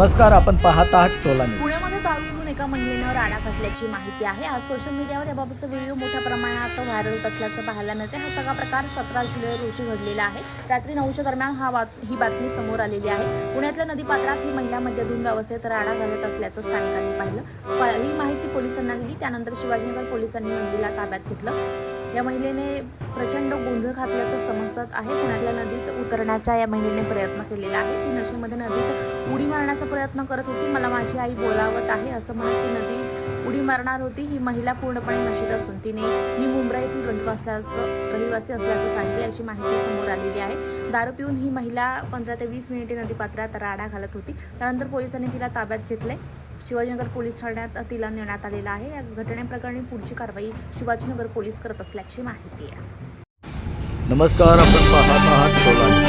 नमस्कार आपण पाहत आहात टोला पुण्यामध्ये दारू पिऊन एका महिलेनं राडा घातल्याची माहिती आहे. आज सोशल मीडियावर याबाबतचा व्हिडिओ मोठ्या प्रमाणात व्हायरल होत असल्याचं पाहायला मिळते हा सगळा प्रकार सतरा जुलै रोजी घडलेला आहे. रात्री नऊच्या दरम्यान हा बात ही बातमी समोर आलेली आहे. पुण्यातल्या नदीपात्रात ही महिला मध्यधुंद अवस्थेत राडा घालत असल्याचं स्थानिकांनी पाहिलं. ही माहिती पोलिसांना दिली. त्यानंतर शिवाजीनगर पोलिसांनी महिलेला ताब्यात घेतलं. या महिलेने प्रचंड गोंधळ घातल्याचं समजत आहे. पुण्यातल्या नदीत उतरण्याचा या महिलेने प्रयत्न केलेला आहे. ती नशेमध्ये नदीत उडी मारण्याचा प्रयत्न करत होती. मला माझी आई बोलावत आहे असं म्हणत ती नदी उडी मारणार होती. ही महिला पूर्णपणे नशीब असून तिने मी मुंबई येथील रहिवासी असल्याचं रहिवासी असल्याचं सांगितले अशी माहिती समोर आलेली आहे. दारू पिऊन ही महिला पंधरा ते वीस मिनिटे नदीपात्रात राडा घालत होती. त्यानंतर पोलिसांनी तिला ताब्यात घेतले. शिवाजीनगर पोलीस ठाण्यात तिला नेण्यात आलेला आहे. या घटनेप्रकरणी पुढची कारवाई शिवाजीनगर पोलीस करत असल्याची माहिती आहे. नमस्कार आपण पाहत आहात